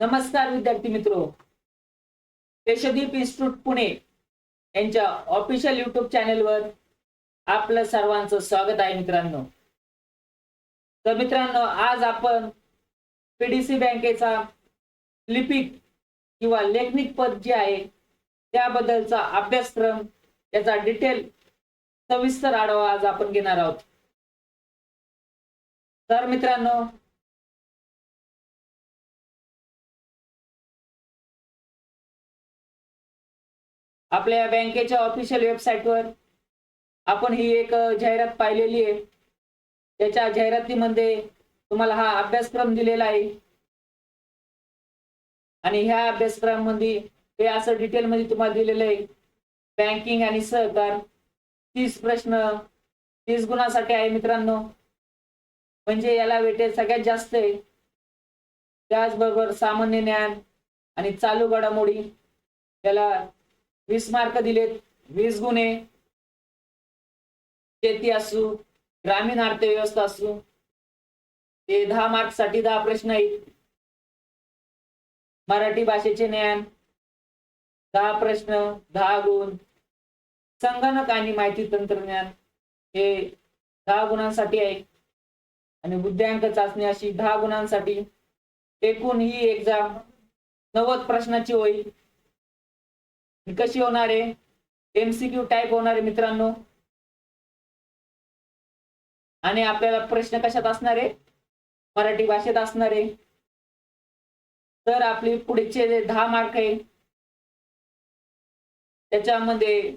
नमस्कार विद्यार्थी मित्रो. यशदीप इन्स्टिट्यूट पुणे यांच्या ऑफिशियल युट्यूब चॅनेलवर आपलं सर्वांचं स्वागत आहे मित्रांनो. तर मित्रांनो आज आपण पीडीसी बँकेचा लिपिक किंवा लेखनिक पद जे आहे त्याबद्दलचा अभ्यासक्रम त्याचा डिटेल सविस्तर आढावा आज आपण घेणार आहोत. तर मित्रांनो आपल्या बँकेच्या ऑफिशियल वेबसाईटवर आपण ही एक जाहिरात पाहिलेली आहे. त्याच्या जाहिरातीमध्ये तुम्हाला हा अभ्यासक्रम दिलेला आहे. आणि ह्या अभ्यासक्रमामध्ये हे असं डिटेलमध्ये तुम्हाला दिलेलं आहे. बँकिंग आणि सहकार तीस प्रश्न तीस गुणासाठी आहे मित्रांनो. म्हणजे याला वेटेज सगळ्यात जास्त आहे. त्याचबरोबर सामान्य ज्ञान आणि चालू घडामोडी याला वीस मार्क दिलेत वीस गुणे शेती असू ग्रामीण अर्थव्यवस्था असू ते दहा मार्कसाठी दहा प्रश्न आहेत. मराठी भाषेचे ज्ञान दहा प्रश्न दहा गुण संगणक आणि माहिती तंत्रज्ञान हे दहा गुणांसाठी आहे आणि बुद्ध्यांक चाचणी अशी दहा गुणांसाठी एकूण ही एक्झाम नव्वद प्रश्नाची होईल. ही कशी होणार आहे? एमसीक्यू टाईप होणार आहे मित्रांनो. आणि आपल्याला प्रश्न कशात असणार आहे? मराठी भाषेत असणार आहे. तर आपली पुढचे जे दहा मार्क आहे त्याच्यामध्ये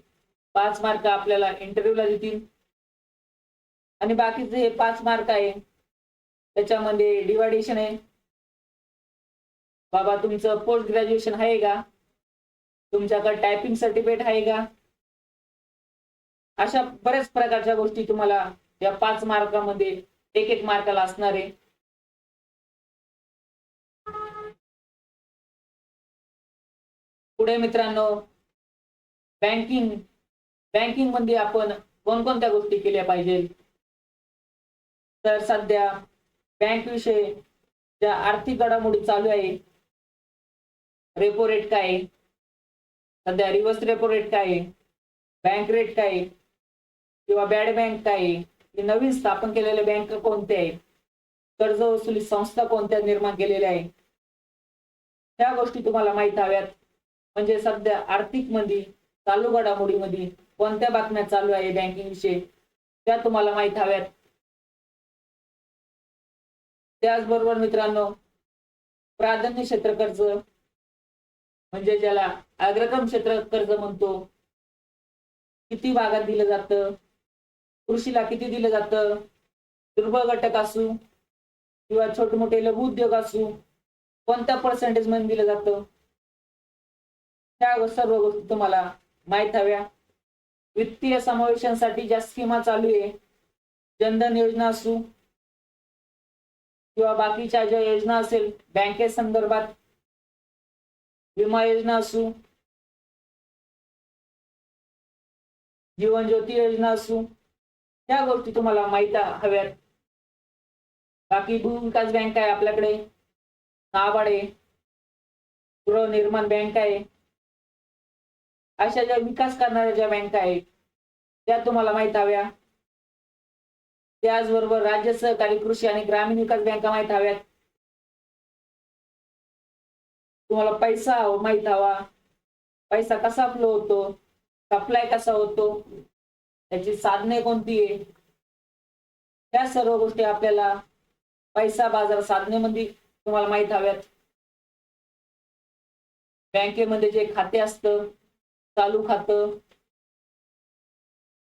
पाच मार्क आपल्याला इंटरव्ह्यूला देतील. आणि बाकीचे हे पाच मार्क आहे त्याच्यामध्ये डिवायडेशन आहे. बाबा तुमचं पोस्ट ग्रॅज्युएशन आहे का? तुमच्याकडे टायपिंग सर्टिफिकेट आहे का? अशा बऱ्याच प्रकारच्या गोष्टी तुम्हाला या पाच मार्कामध्ये एक एक मार्काला असणार आहे. पुढे मित्रांनो बँकिंग बँकिंगमध्ये आपण कोणकोणत्या गोष्टी केल्या पाहिजे? तर सध्या बँक विषयी ज्या आर्थिक घडामोडी चालू आहे रेपो रेट काय आहे? सध्या रिव्हर्स रेपो रेट काय आहे? बँक रेट काय आहे? किंवा बॅड बँक काय आहे? हे नवीन स्थापन केलेल्या बँक कोणत्या आहे कर्ज वसुली संस्था कोणत्या निर्माण केलेल्या आहे त्या गोष्टी तुम्हाला माहीत हव्यात. म्हणजे सध्या आर्थिकमध्ये चालू घडामोडीमध्ये कोणत्या बातम्या चालू आहे बँकिंग विषयी? त्या तुम्हाला माहीत हव्यात. त्याचबरोबर मित्रांनो प्राधान्य क्षेत्र कर्ज म्हणजे ज्याला अग्रक्रम क्षेत्र कर्ज म्हणतो किती भागात दिलं जातं? कृषीला किती दिलं जातं? दुर्बळ घटक असू किंवा छोटे मोठे लघु उद्योग असू कोणत्या पर्सेंटेजमध्ये दिलं जातं? त्या सर्व गोष्टी तुम्हाला माहीत हव्या. वित्तीय समावेशांसाठी ज्या स्कीमा चालू आहे जनधन योजना असू किंवा बाकीच्या ज्या योजना असेल बँके संदर्भात विमा योजना असू जीवन ज्योती योजना असू त्या गोष्टी तुम्हाला माहीत हव्यात. बाकी भूविकास बँक आहे आपल्याकडे नाबाड आहे गृहनिर्माण बँक आहे. अशा ज्या विकास करणाऱ्या ज्या बँका आहेत त्या तुम्हाला माहीत हव्या. त्याचबरोबर राज्य सहकारी कृषी आणि ग्रामीण विकास बँका माहीत हव्यात. तुम्हाला पैसा हवा- माहीत हवा. पैसा कसा फ्लो होतो? सप्लाय कसा होतो? त्याची साधने कोणती आहे? त्या सर्व गोष्टी आपल्याला पैसा बाजार साधनेमध्ये तुम्हाला माहीत हव्यात. बँकेमध्ये जे खाते असतं चालू खातं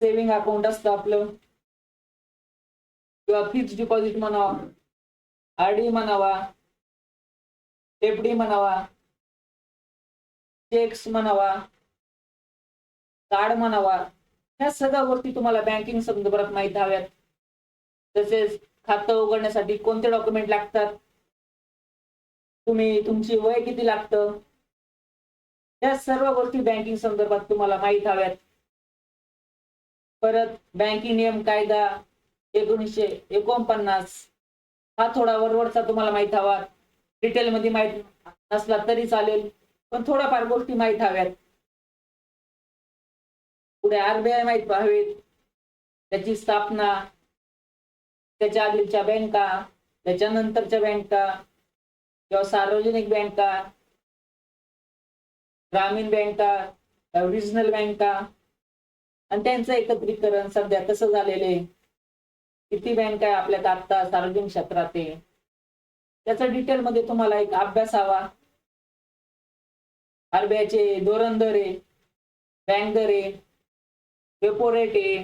सेव्हिंग अकाउंट असतं आपलं. किंवा फिक्स डिपॉझिट म्हणावा आर डी म्हणावा. एफडी म्हणावा चेक्स म्हणावा कार्ड म्हणावा ह्या सगळ्या गोष्टी तुम्हाला बँकिंग संदर्भात माहीत हव्यात. तसेच खातं उघडण्यासाठी कोणते डॉक्युमेंट लागतात? तुम्ही तुमची वय किती लागतं? या सर्व गोष्टी बँकिंग संदर्भात तुम्हाला माहीत हव्यात. परत बँकिंग नियम कायदा एकोणीसशे एकोणपन्नास हा थोडा वरवरचा तुम्हाला माहीत हवा. डिटेलमध्ये माहीत नसला तरी चालेल पण थोड्याफार गोष्टी माहीत हव्यात. पुढे आरबीआय माहीत व्हावेत त्याची स्थापना त्याच्या आधीच्या बँका त्याच्यानंतरच्या बँका किंवा सार्वजनिक बँका ग्रामीण बँका रिजनल बँका आणि त्यांचं एकत्रीकरण सध्या कसं झालेलं आहे? किती बँका आहे आपल्यात आता सार्वजनिक क्षेत्रात आहे? त्याचा डिटेलमध्ये तुम्हाला एक अभ्यास हवा. आरबीआयचे धोरण दर आहे बँक दर आहे रेपो रेट आहे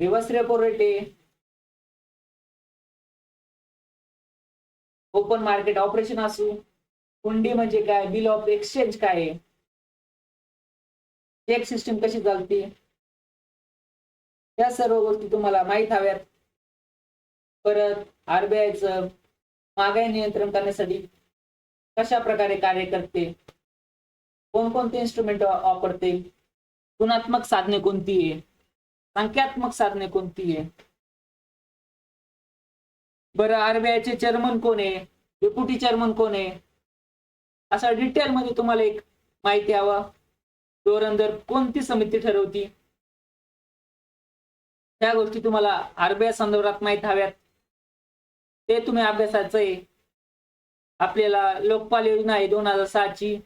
रिव्हर्स रेपो रेट आहे. ओपन मार्केट ऑपरेशन असू कुंडी म्हणजे काय बिल ऑफ एक्सचेंज काय आहे? चेक सिस्टीम कशी चालते? या सर्व गोष्टी तुम्हाला माहीत हव्यात. परत आरबीआयचं महागाई नियंत्रण करण्यासाठी कशा प्रकारे कार्य करते? कोणकोणते इन्स्ट्रुमेंट वापरते? गुणात्मक साधने कोणती आहे? संख्यात्मक साधने कोणती आहे? बरं आरबीआयचे चेअरमन कोण आहे? डेप्युटी चेअरमन कोण आहे? असा डिटेलमध्ये तुम्हाला एक माहिती हवा. धोरण दर कोणती समिती ठरवती? त्या गोष्टी तुम्हाला आरबीआय संदर्भात माहीत हव्यात. ते तुम्ही अभ्यासाचं आहे. आपल्याला लोकपाल योजना आहे दोन हजार सहाची.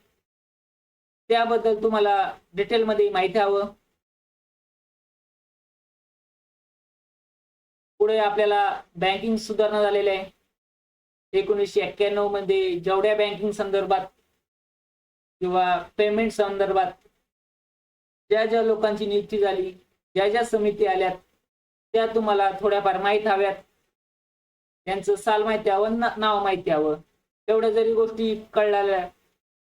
त्याबद्दल तुम्हाला डिटेलमध्ये माहिती हवं. पुढे आपल्याला बँकिंग सुधारणा झालेल्या आहे. एकोणीसशे एक्क्याण्णवमध्ये जेवढ्या बँकिंग संदर्भात किंवा पेमेंट संदर्भात ज्या ज्या लोकांची नियुक्ती झाली ज्या ज्या समिती आल्यात त्या तुम्हाला थोड्याफार माहीत हव्यात. त्यांचं साल माहिती हवं नाव माहिती हवं. तेवढ्या जरी गोष्टी कळल्या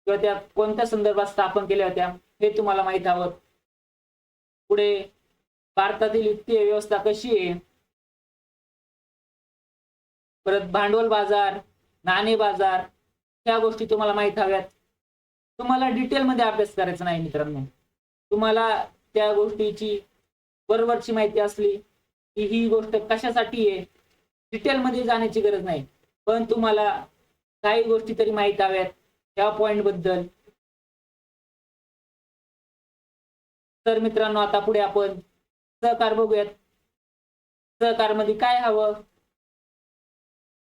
किंवा त्या कोणत्या संदर्भात स्थापन केल्या होत्या हे तुम्हाला माहीत हवं. पुढे भारतातील वित्तीय व्यवस्था कशी आहे? परत भांडवल बाजार नाणे बाजार ह्या गोष्टी तुम्हाला माहीत हव्यात. तुम्हाला डिटेलमध्ये अभ्यास करायचा नाही मित्रांनो. तुम्हाला त्या गोष्टीची बरोबरची माहिती असली की ही गोष्ट कशासाठी आहे? डिटेलमध्ये जाण्याची गरज नाही. पण तुम्हाला काही गोष्टी तरी माहीत हव्यात त्या पॉइंटबद्दल. तर मित्रांनो आता पुढे आपण सहकार बघूयात. सहकारमध्ये काय हवं?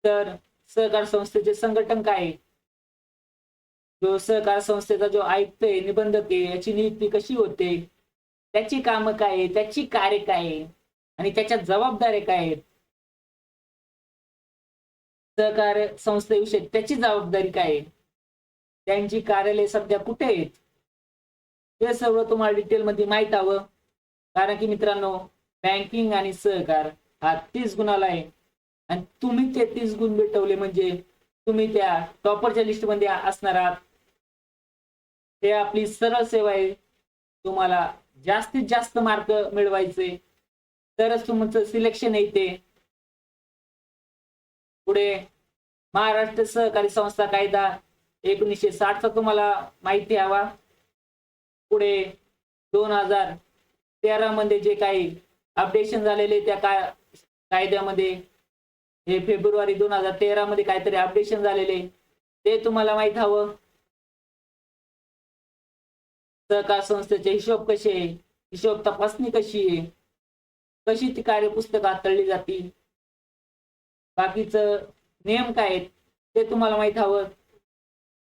तर सहकार संस्थेचे संघटन काय? आहे जो सहकार संस्थेचा जो आयुक्त आहे निबंधक आहे याची नियुक्ती कशी होते? त्याची कामं काय आहे? त्याची कार्य काय आहे? आणि त्याच्या जबाबदाऱ्या काय आहेत? सहकार संस्थेविषयी त्याची जबाबदारी काय आहे? त्यांची कार्यालय सध्या कुठे आहेत? हे सर्व तुम्हाला डिटेलमध्ये माहीत हवं. कारण की मित्रांनो बँकिंग आणि सहकार हा तीस गुणाला आहे. आणि तुम्ही ते तीस गुण भेटवले म्हणजे तुम्ही त्या टॉपरच्या लिस्टमध्ये असणार आहात. हे आपली सरळ सेवा आहे. तुम्हाला जास्तीत जास्त मार्क मिळवायचे. तरच तुमचं सिलेक्शन येते. पुढे महाराष्ट्र सहकारी संस्था कायदा एकोणीसशे साठचा तुम्हाला माहिती हवा. पुढे दोन हजार तेरा मध्ये जे काही अपडेशन झालेले त्या का कायद्यामध्ये हे फेब्रुवारी दोन हजार तेरा मध्ये काहीतरी अपडेशन झालेले ते तुम्हाला माहीत हवं. सहकार संस्थेचे हिशोब कसे आहे? हिशोब तपासणी कशी आहे? कशी ती कार्यपुस्तक हाताळली जातील? बाकीचं नियम काय आहेत ते तुम्हाला माहीत हवं.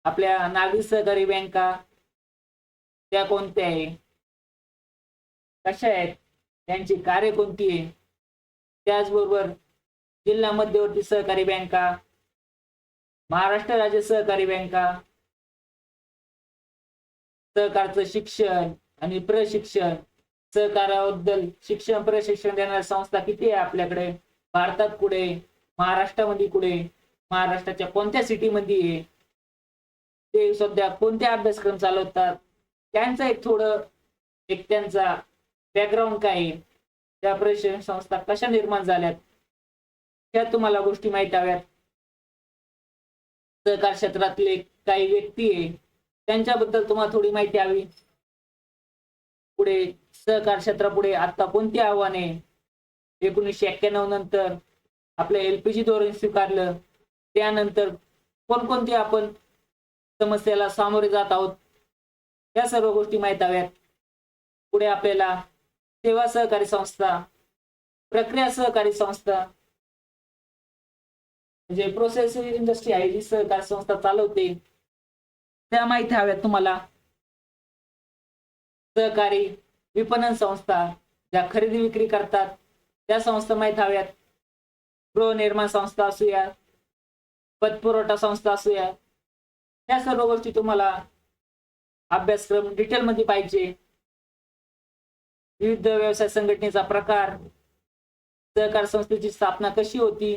आपल्या नागरी सहकारी बँका त्या कोणत्या आहे? कशा आहेत? त्यांची कार्य कोणती आहे? त्याचबरोबर जिल्हा मध्यवर्ती सहकारी बँका महाराष्ट्र राज्य सहकारी बँका सहकारचं शिक्षण आणि प्रशिक्षण सहकाराबद्दल शिक्षण प्रशिक्षण देणाऱ्या संस्था किती आहे आपल्याकडे? भारतात कुठे महाराष्ट्रामध्ये कुठे महाराष्ट्राच्या कोणत्या सिटीमध्ये आहे? ते सध्या कोणते अभ्यासक्रम चालवतात? त्यांचं एक थोडं एक त्यांचा बॅकग्राऊंड काय आहे? त्या प्रशिक्षण संस्था कशा निर्माण झाल्यात? त्या तुम्हाला गोष्टी माहीत हव्यात. सहकार क्षेत्रातले काही व्यक्ती आहे त्यांच्याबद्दल तुम्हाला थोडी माहिती हवी. पुढे सहकार क्षेत्रापुढे आता कोणती आव्हाने? एकोणीसशे एक्क्याण्णव नंतर आपलं एलपीजी धोरण स्वीकारलं त्यानंतर कोणकोणती आपण समस्याला सामोरे जात आहोत या सर्व गोष्टी माहीत हव्यात. पुढे आपल्याला सेवा सहकारी संस्था प्रक्रिया सहकारी संस्था म्हणजे प्रोसेस इंडस्ट्री आहे जी सहकारी संस्था चालवते त्या माहिती हव्यात तुम्हाला. सहकारी विपणन संस्था ज्या खरेदी विक्री करतात त्या संस्था माहीत हव्यात. गृहनिर्माण संस्था असूया पतपुरवठा संस्था असूया या सर्व गोष्टी तुम्हाला अभ्यासक्रम डिटेलमध्ये पाहिजे. विविध व्यवसाय संघटनेचा प्रकार सहकार संस्थेची स्थापना कशी होती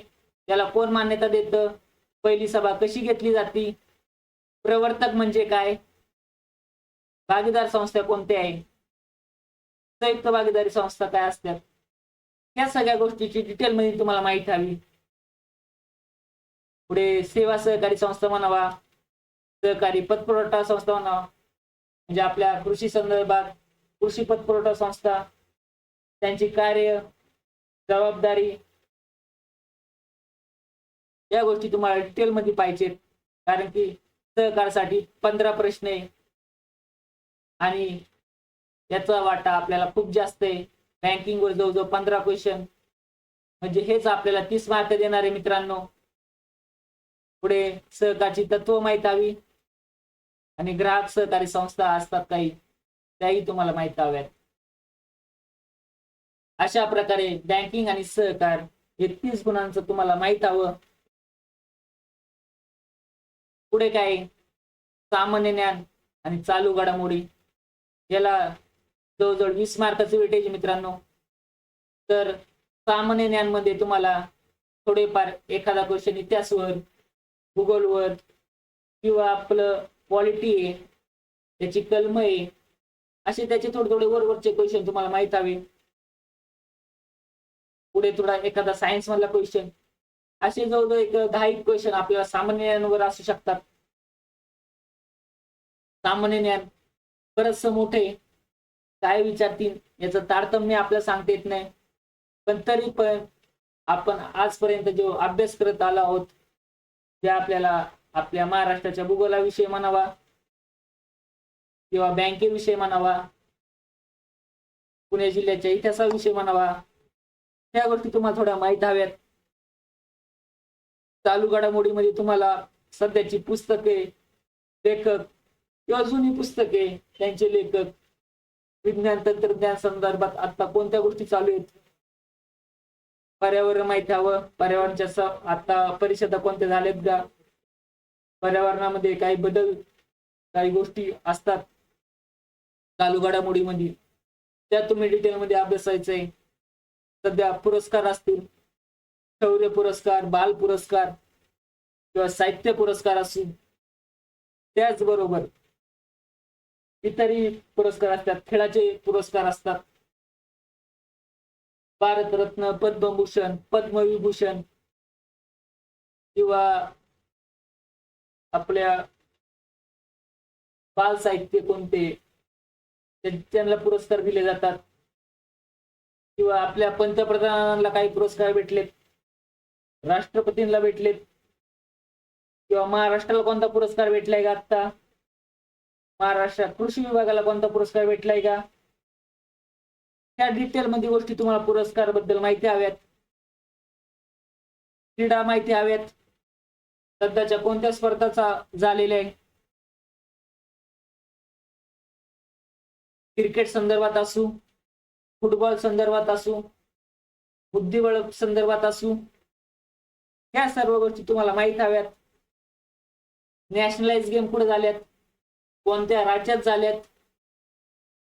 त्याला कोण मान्यता देतं पहिली सभा कशी घेतली जाती प्रवर्तक म्हणजे काय भागीदार संस्था कोणत्या आहे संयुक्त भागीदारी संस्था काय असतात या सगळ्या गोष्टीची डिटेल मध्ये तुम्हाला माहिती हवी. पुढे सेवा सहकारी संस्था म्हणावा सहकारी पतपुरवठा संस्था म्हणावा. म्हणजे आपल्या कृषी संदर्भात कृषी पतपुरवठा संस्था त्यांची कार्य जबाबदारी या गोष्टी तुम्हाला डिटेलमध्ये पाहिजेत. कारण की सहकारसाठी पंधरा प्रश्न आहे. आणि याचा वाटा आपल्याला खूप जास्त आहे. बँकिंगवर जवळजवळ पंधरा क्वेश्चन म्हणजे हेच आपल्याला तीस मार्क देणार आहे मित्रांनो. पुढे सहकारची तत्व माहीत हवी. आणि ग्राहक सहकारी संस्था असतात काही त्याही तुम्हाला माहीत हव्यात. अशा प्रकारे बँकिंग आणि सहकार हे तीस गुणांचं तुम्हाला माहीत हवं. पुढे काय? सामान्य ज्ञान आणि चालू घडामोडी. याला जवळजवळ वीस मार्काचं वेटेज मित्रांनो. तर सामान्य ज्ञानमध्ये तुम्हाला थोडेफार एखादा क्वेश्चन इतिहासवर भूगोलवर किंवा आपलं क्वालिटी आहे त्याची कलम आहे असे त्याचे थोडे थोडे वरवरचे क्वेश्चन तुम्हाला माहीत हवे. पुढे थोडा एखादा सायन्स मधला क्वेश्चन असे जवळजवळ एक दहा एक क्वेश्चन आपल्याला सामान्य ज्ञानवर असू शकतात. सामान्य ज्ञान बरचस मोठे काय विचारतील? याचं तारतम्य आपल्याला सांगता येत नाही. पण तरी पण आपण आजपर्यंत जो अभ्यास करत आलो आहोत ते आपल्याला आपल्या महाराष्ट्राच्या भूगोलाविषयी म्हणावा किंवा बँकेविषयी म्हणावा पुणे जिल्ह्याच्या इतिहासाविषयी म्हणावा त्या गोष्टी तुम्हाला थोड्या माहीत हव्यात. चालू घडामोडीमध्ये तुम्हाला सध्याची पुस्तके लेखक किंवा जुनी पुस्तके त्यांचे लेखक विज्ञान तंत्रज्ञान संदर्भात आता कोणत्या गोष्टी चालू आहेत? पर्यावरण माहिती हवं. पर्यावरणाच्या आता परिषदा कोणत्या झाल्यात का? पर्यावरणामध्ये काही बदल काही गोष्टी असतात. चालू घडामोडीमध्ये. त्या तुम्ही डिटेलमध्ये अभ्यासायचं आहे सध्या पुरस्कार असतील. शौर्य पुरस्कार बाल पुरस्कार किंवा साहित्य पुरस्कार असतील. त्याचबरोबर इतरही पुरस्कार असतात खेळाचे पुरस्कार असतात. भारतरत्न पद्मभूषण पद्मविभूषण किंवा आपल्या बाल साहित्य कोणते त्यांना पुरस्कार दिले जातात. किंवा आपल्या पंतप्रधानांना काही पुरस्कार भेटलेत राष्ट्रपतींना भेटलेत किंवा महाराष्ट्राला कोणता पुरस्कार भेटलाय का आता महाराष्ट्र कृषी विभागाला कोणता पुरस्कार भेटलाय का? त्या डिटेल मध्ये गोष्टी तुम्हाला पुरस्कारबद्दल माहिती हव्यात. क्रीडा माहिती हव्यात. सध्याच्या कोणत्या स्पर्धाचा झालेल्या आहे क्रिकेट संदर्भात असू फुटबॉल संदर्भात असू बुद्धिबळ संदर्भात असू या सर्व गोष्टी तुम्हाला माहीत हव्यात. नॅशनलाइज गेम कुठे झाल्यात? कोणत्या राज्यात झाल्यात?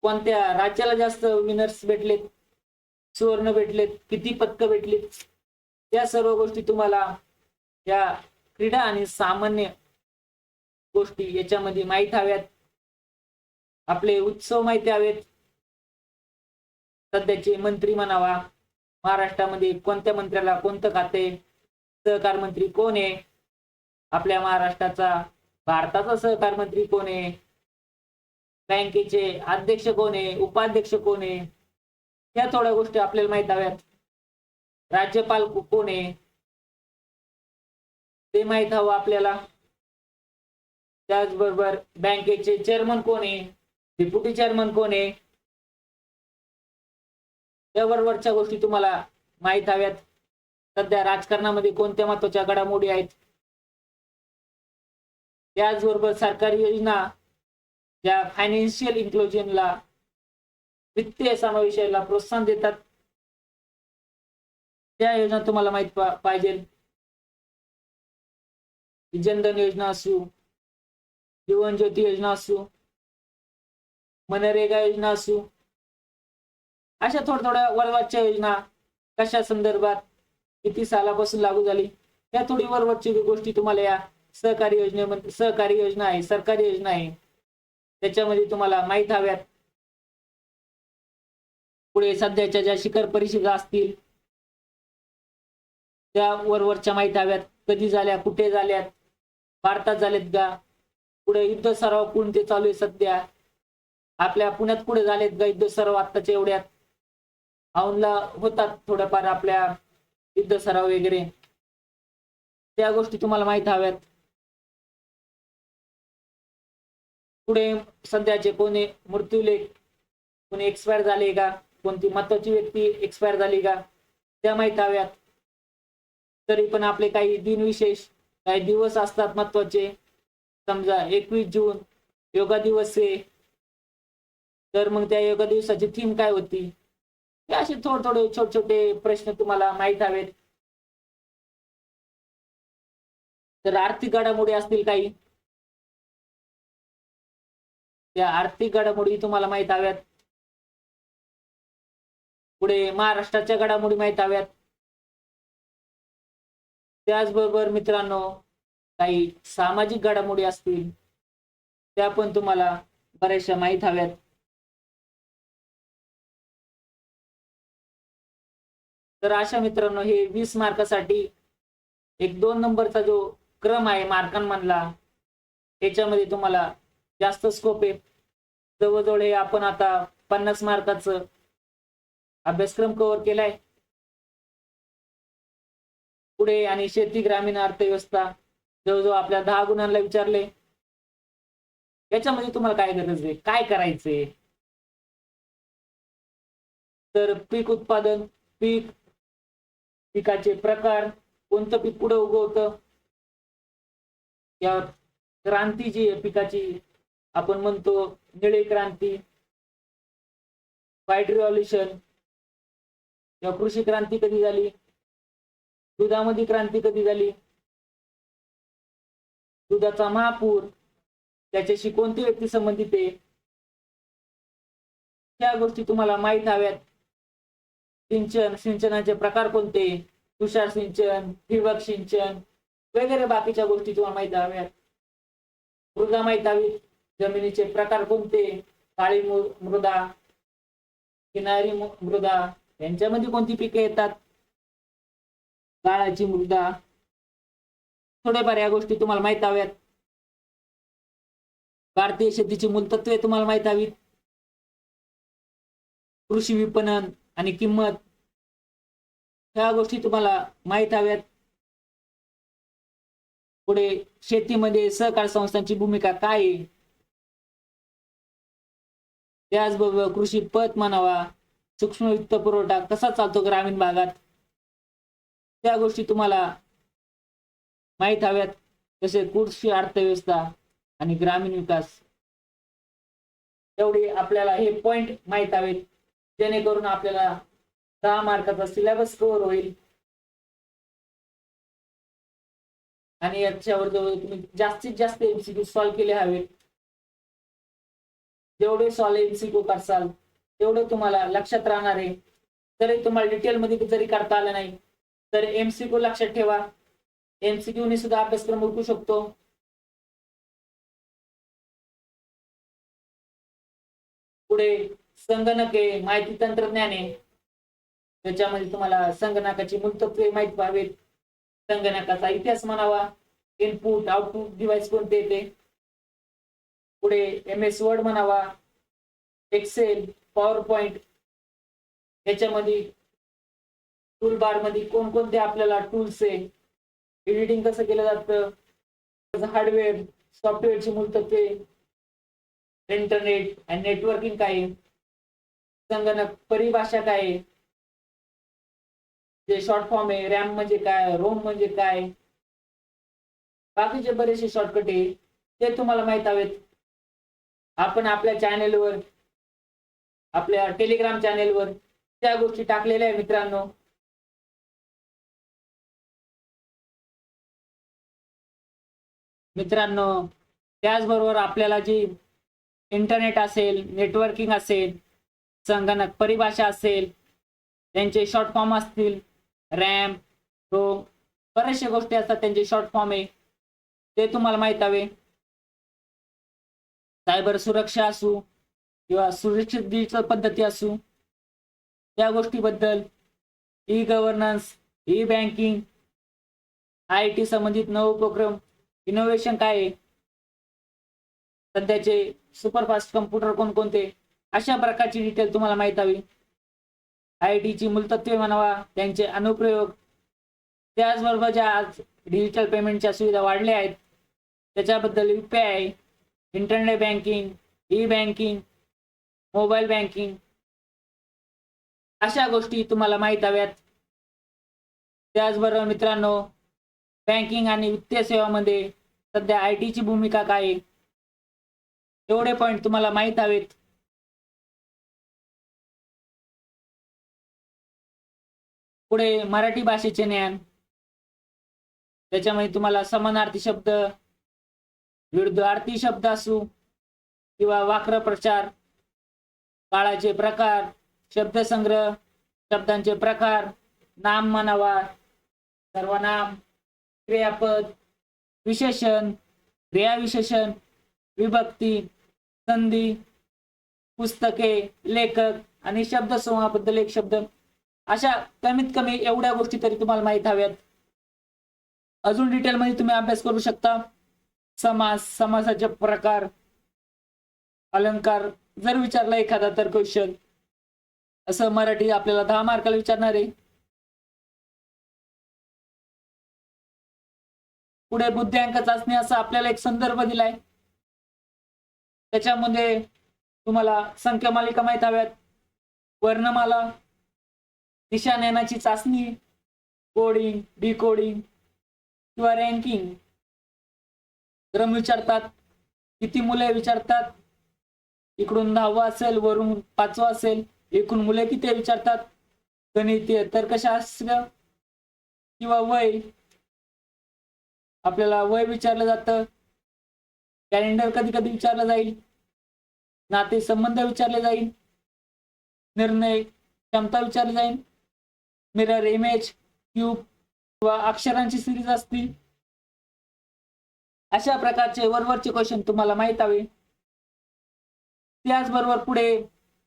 कोणत्या राज्याला जास्त विनर्स भेटलेत? सुवर्ण भेटलेत? किती पदक भेटलीत? या सर्व गोष्टी तुम्हाला या क्रीडा आणि सामान्य गोष्टी याच्यामध्ये माहीत हव्यात. आपले उत्सव माहिती हवेत. सध्याचे मंत्री म्हणावा महाराष्ट्रामध्ये कोणत्या मंत्र्याला कोणतं खाते? सहकार मंत्री कोण आहे? आपल्या महाराष्ट्राचा भारताचा सहकार मंत्री कोण आहे? बँकेचे अध्यक्ष कोण आहे? उपाध्यक्ष कोण आहे? या थोड्या गोष्टी आपल्याला माहीत हव्यात. राज्यपाल कोण आहे? ते माहीत हवं आपल्याला. त्याचबरोबर बँकेचे चेअरमन कोण आहे? डेप्युटी चेअरमन कोण आहे? त्याबरोबरच्या गोष्टी तुम्हाला माहीत हव्यात. सध्या राजकारणामध्ये कोणत्या महत्त्वाच्या घडामोडी आहेत? त्याचबरोबर सरकारी योजना ज्या फायनान्शियल इन्क्लुजनला वित्तीय समावेशाला प्रोत्साहन देतात. त्या योजना तुम्हाला माहीत पाहिजे जनधन योजना असू जीवन ज्योती योजना असू मनरेगा योजना असू अशा थोड्या थोड्या वरवरच्या योजना कशा संदर्भात किती सालापासून लागू झाली या थोडी वरवरची गोष्टी तुम्हाला या सहकारी योजनेमध्ये सहकारी योजना आहे सरकारी योजना आहे. त्याच्यामध्ये तुम्हाला माहीत हव्यात. पुढे सध्याच्या ज्या शिखर परिषदा असतील त्या वरवरच्या माहीत हव्यात. कधी झाल्या कुठे झाल्यात भारतात झालेत का? पुढे युद्ध सराव कोणते चालू आहे सध्या? आपल्या पुण्यात कुठे झालेत का युद्ध सराव आत्ताच्या एवढ्यात? औनला होतात थोड्याफार आपल्या युद्ध सराव वगैरे. त्या गोष्टी तुम्हाला माहीत हव्यात. पुढे सध्याचे कोणी मृत्यूलेख कोणी एक्सपायर झाले का? कोणती महत्वाची व्यक्ती एक्सपायर झाली का? त्या माहीत हव्यात. तरी पण आपले काही दिनविशेष काही दिवस असतात महत्त्वाचे. समजा एकवीस जून योगा दिवस आहे. तर मग त्या योगा दिवसाची थीम काय होती? हे असे थोडे थोडे छोटे छोटे प्रश्न तुम्हाला माहीत हवेत. तर आर्थिक घडामोडी असतील काही? त्या आर्थिक घडामोडी तुम्हाला माहीत हव्यात. पुढे महाराष्ट्राच्या घडामोडी माहीत हव्यात. त्याचबरोबर मित्रांनो काही सामाजिक घडामोडी असतील त्या पण तुम्हाला बऱ्याचशा माहीत हव्यात. तर अशा मित्रांनो हे वीस मार्कासाठी एक दोन नंबरचा जो क्रम आहे मार्कांमधला त्याच्यामध्ये तुम्हाला जास्त स्कोप आहे. जवळजवळ हे आपण आता पन्नास मार्काचं अभ्यासक्रम कव्हर केलाय. पुढे आणि शेती ग्रामीण अर्थव्यवस्था जवळजवळ आपल्या दहा गुणांना विचारले याच्यामध्ये तुम्हाला काय गरज आहे? काय करायचंय? तर पीक उत्पादन पीक पिकाचे प्रकार कोणतं पीक पुढे उगवतं? या क्रांती जी आहे पिकाची आपण म्हणतो निळे क्रांती व्हाईट रिव्हॉल्युशन किंवा कृषी क्रांती कधी झाली? दुधामध्ये क्रांती कधी झाली? दुधाचा महापूर त्याच्याशी कोणती व्यक्ती संबंधित आहे? त्या गोष्टी तुम्हाला माहीत हव्यात. सिंचन सिंचनाचे प्रकार कोणते? तुषार सिंचन ठिबक सिंचन वगैरे बाकीच्या गोष्टी तुम्हाला माहीत हव्यात. मृदा माहीत हवी. जमिनीचे प्रकार कोणते? काळी मृदा किनारी मृदा यांच्यामध्ये कोणती पिके येतात? गाळाची मृदा. थोड्याफार या गोष्टी तुम्हाला माहीत हव्यात. भारतीय शेतीची मूलतत्वे तुम्हाला माहीत हवीत. कृषी विपणन आणि किंमत. ह्या गोष्टी तुम्हाला माहीत हव्यात. पुढे शेतीमध्ये सहकार संस्थांची भूमिका काय आहे? त्याचबरोबर कृषी पत म्हणावा सूक्ष्म वित्त पुरवठा कसा चालतो ग्रामीण भागात? त्या गोष्टी तुम्हाला माहीत हव्यात तसे कृषी अर्थव्यवस्था आणि ग्रामीण विकास. एवढे आपल्याला हे पॉइंट माहीत हवेत जेणेकरून आपल्याला दहा मार्काचा सिलेबस कव्हर होईल. आणि याच्यावर जवळ तुम्ही जास्तीत जास्त एमसीक्यू सॉल्व्ह केले हवेत. जेवढे सॉल्व्ह एमसीक्यू करसाल तेवढं तुम्हाला लक्षात राहणार आहे. जरी तुम्हाला डिटेल मध्ये जरी करता आलं नाही तर एमसीक्यू लक्षात ठेवा. एमसीक्यू ने सुद्धा अभ्यासक्रम ओळखू शकतो. पुढे संगणक आहे माहिती तंत्रज्ञान आहे. त्याच्यामध्ये तुम्हाला संगणकाची मूलतत्वे माहिती व्हावीत. संगणकाचा इतिहास म्हणावा. इनपुट आउटपुट डिव्हाइस कोणते येते पुढे एम एस वर्ड म्हणावा एक्सेल पॉवर पॉइंट याच्यामध्ये टूल बारमध्ये कोणकोणते आपल्याला टूल्स आहे एडिटिंग कसं केलं जातं हार्डवेअर सॉफ्टवेअरची मूलतत्वे इंटरनेट आणि नेटवर्किंग काय आहे? संगणक परिभाषा काय आहे? जे शॉर्ट फॉर्म आहे रॅम म्हणजे काय रोम म्हणजे काय बाकीचे बरेचसे शॉर्टकट आहे ते तुम्हाला माहीत हवेत आपण आपल्या चॅनेलवर आपल्या टेलिग्राम चॅनेलवर त्या गोष्टी टाकलेल्या आहे मित्रांनो. मित्रांनो त्याचबरोबर आपल्याला जी इंटरनेट असेल नेटवर्किंग असेल संगणक परिभाषा असेल त्यांचे शॉर्ट फॉर्म असतील रॅम रोम बऱ्याचशा गोष्टी असतात त्यांचे शॉर्ट फॉर्म आहे. ते तुम्हाला माहीत हवे. सायबर सुरक्षा असू किंवा सुरक्षित डिजिटल पद्धती असू त्या गोष्टीबद्दल e governance e banking I T संबंधित नवोपक्रम इनोव्हेशन काय आहे? सध्याचे सुपरफास्ट कम्प्युटर कोणकोणते? अशा प्रकारची डिटेल तुम्हाला माहीत हवी. आय टीची मूलतत्वे म्हणावा त्यांचे अनुप्रयोग. त्याचबरोबर ज्या आज डिजिटल पेमेंटच्या सुविधा वाढल्या आहेत त्याच्याबद्दल U P I internet banking e banking mobile banking अशा गोष्टी तुम्हाला माहीत हव्यात. त्याचबरोबर मित्रांनो बँकिंग आणि वित्तीय सेवामध्ये सध्या आय टीची भूमिका काय आहे? एवढे पॉईंट तुम्हाला माहीत हवेत. पुढे मराठी भाषेचे ज्ञान. त्याच्यामध्ये तुम्हाला समानार्थी शब्द विरुद्धार्थी शब्द असू किंवा वाक्र प्रचार काळाचे प्रकार शब्दसंग्रह शब्दांचे प्रकार नाम म्हणावा सर्वनाम क्रियापद विशेषण क्रियाविशेषण विभक्ती संधी पुस्तके लेखक आणि शब्दसमूहाबद्दल एक शब्द. अशा कमीत कमी एवढ्या गोष्टी तरी तुम्हाला माहीत हव्यात. अजून डिटेलमध्ये तुम्ही अभ्यास करू शकता. समास समासाचे प्रकार अलंकार जर विचारला एखादा तर क्वेश्चन असं मराठी आपल्याला दहा मार्काला विचारणार आहे. पुढे बुद्ध्यांक चाचणी असा आपल्याला एक संदर्भ दिलाय. त्याच्यामध्ये तुम्हाला संख्या मालिका माहीत हव्यात. वर्णमाला दिशा चाचणी कोडिंग डिकोडिंग किंवा रँकिंग क्रम विचारतात किती मुले विचारतात? इकडून दहावा असेल वरून पाचवा असेल एकूण मुले किती विचारतात? गणितीय तर्कशास्त्र किंवा वय? आपल्याला वय विचारलं जातं. कॅलेंडर कधी कधी विचारलं जाईल. नाते संबंध विचारले जाईल. निर्णय क्षमता विचारली जाईल. मिरर इमेज क्यूब किंवा अक्षरांची सिरीज असतील. अशा प्रकारचे वरवरचे क्वेश्चन तुम्हाला माहीत हवे. त्याचबरोबर पुढे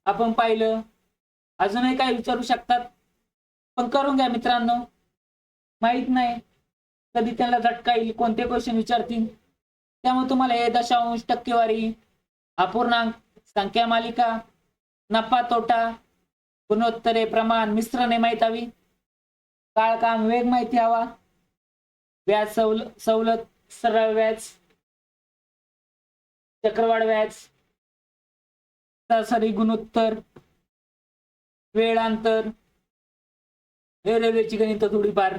आपण पाहिलं अजूनही काय विचारू शकतात पण करून घ्या मित्रांनो. माहीत नाही कधी त्यांना झटका येईल कोणते क्वेश्चन विचारतील. त्यामुळे तुम्हाला हे दशांश टक्केवारी अपूर्णांक संख्या मालिका नफा तोटा गुणोत्तरे प्रमाण मिश्रणे माहीत हवी. काळ काम वेग माहिती हवा. व्याज सवल सवलत सरळ व्याज चक्रवाढ व्याज सरासरी गुणोत्तर वेळांतर हे रेल्वेची गणित थोडीफार.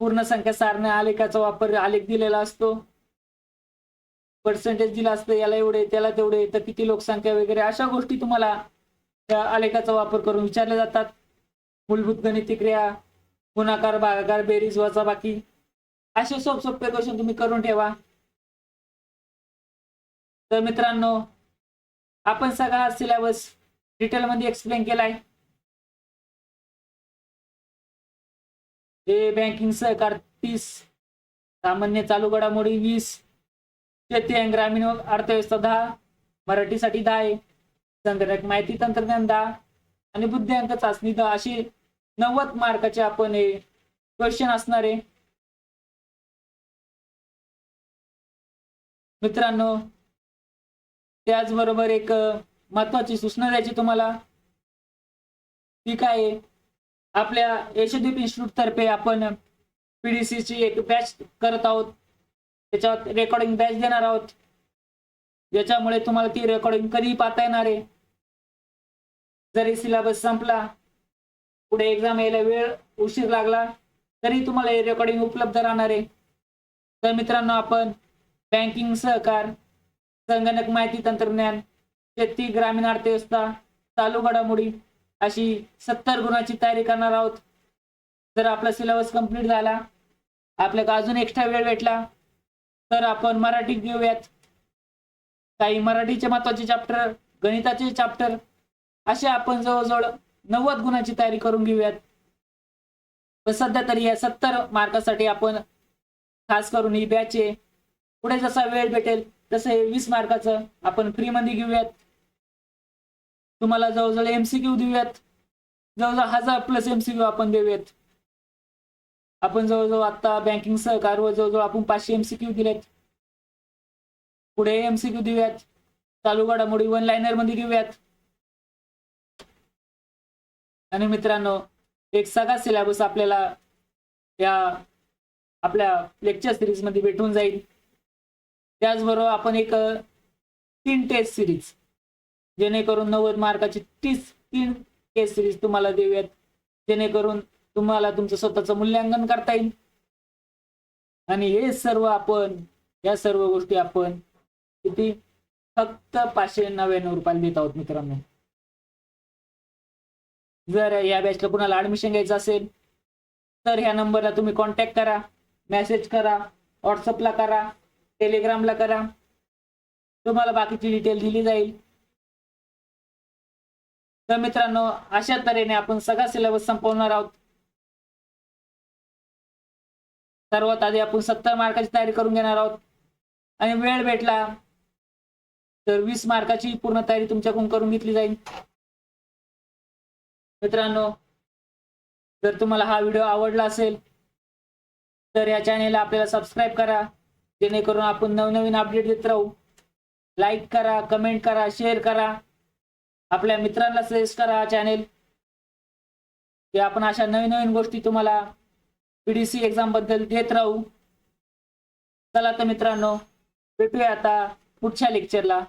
पूर्ण संख्या सारण्या आलेखाचा वापर आलेख दिलेला असतो. पर्सेंटेज दिला असतं याला एवढे त्याला तेवढे तर किती लोकसंख्या वगैरे अशा गोष्टी तुम्हाला त्या आलेखाचा वापर करून विचारल्या जातात. मूलभूत गणिती क्रिया गुणाकार भागाकार बेरीज वजाबाकी असे सोप सोपे क्वेश्चन तुम्ही करून ठेवा. तर मित्रांनो आपण सगळा सिलेबस डिटेलमध्ये एक्सप्लेन केलाय. हे बँकिंग सहकार तीस सामान्य चालू घडामोडी वीस शेती आणि ग्रामीण अर्थव्यवस्था दहा मराठीसाठी दहा आहे. संगणक माहिती तंत्रज्ञान दहा आणि बुद्ध्यांक चाचणी दहा अशी नव्वद मार्काचे आपण हे क्वेश्चन असणार आहे. मित्रांनो त्याचबरोबर एक महत्वाची सूचना द्यायची तुम्हाला. ती काय आहे? आपल्या यशदीप इन्स्टिट्यूट तर्फे आपण पीडीसी ची एक बॅच करत आहोत. त्याच्यात रेकॉर्डिंग बॅच देणार आहोत. ज्याच्यामुळे तुम्हाला ती रेकॉर्डिंग कधी पाहता येणार आहे. जरी सिलेबस संपला पुढे एक्झाम यायला वेळ उशीर लागला तरी तुम्हाला हे रेकॉर्डिंग उपलब्ध राहणार आहे. तर मित्रांनो आपण बँकिंग सहकार संगणक माहिती तंत्रज्ञान शेती ग्रामीण अर्थव्यवस्था चालू घडामोडी अशी सत्तर गुणाची तयारी करणार आहोत. जर आपला सिलेबस कंप्लीट झाला आपल्याला अजून एक्स्ट्रा वेळ भेटला तर आपण मराठी घेऊयात. काही मराठीचे महत्त्वाचे चॅप्टर गणिताचे चॅप्टर असे आपण जवळजवळ नव्वद गुणाची तयारी करून घेऊयात. पण सध्या तरी या सत्तर मार्कासाठी आपण खास करून ही बॅच आहे. पुढे जसा वेळ भेटेल तसं हे वीस मार्काचं आपण फ्री मध्ये घेऊयात. तुम्हाला जवळजवळ एमसीक्यू देऊयात. जवळजवळ हजार प्लस एमसीक्यू आपण देऊयात. आपण जवळजवळ आता बँकिंग सहकार व जवळजवळ आपण पाचशे एमसीक्यू दिलेत. पुढे एमसीक्यू देऊयात. चालू घडामोडी वन लाईनरमध्ये घेऊयात. आणि मित्रांनो एक सगळा सिलेबस आपल्याला या आपल्या लेक्चर सिरीजमध्ये भेटून जाईल. त्याचबरोबर आपण एक तीन टेस्ट सिरीज जेणेकरून नव्वद मार्काची तीस तीन टेस्ट सिरीज तुम्हाला देऊयात. जेणेकरून तुम्हाला तुमचं स्वतःचं मूल्यांकन करता येईल. आणि हे सर्व आपण या सर्व गोष्टी आपण किती? फक्त पाचशे नव्याण्णव रुपयाला देत आहोत मित्रांनो. जर या बॅचला कुणाला ऍडमिशन घ्यायचं असेल तर ह्या नंबरला तुम्ही कॉन्टॅक्ट करा मेसेज करा व्हॉट्सअपला करा. टेलिग्रामला करा. तुम्हाला बाकीची डिटेल दिली जाईल. तर मित्रांनो अशा तऱ्हेने आपण सगळा सिलेबस संपवणार आहोत. सर्वात आधी आपण सत्तर मार्काची तयारी करून घेणार आहोत. आणि वेळ भेटला तर वीस मार्काची पूर्ण तयारी तुमच्याकडून करून घेतली जाईल. मित्रांनो जर तुम्हाला हा व्हिडिओ आवडला असेल तर या चॅनेलला आपल्याला सबस्क्राईब करा. जेणेकरून आपण नवनवीन अपडेट देत राहू. लाईक करा कमेंट करा शेअर करा. आपल्या मित्रांना सजेस्ट करा चॅनेल की आपण अशा नवीन नवीन गोष्टी तुम्हाला पीडीसी एक्झामबद्दल देत राहू. चला तर मित्रांनो भेटूया आता पुढच्या लेक्चरला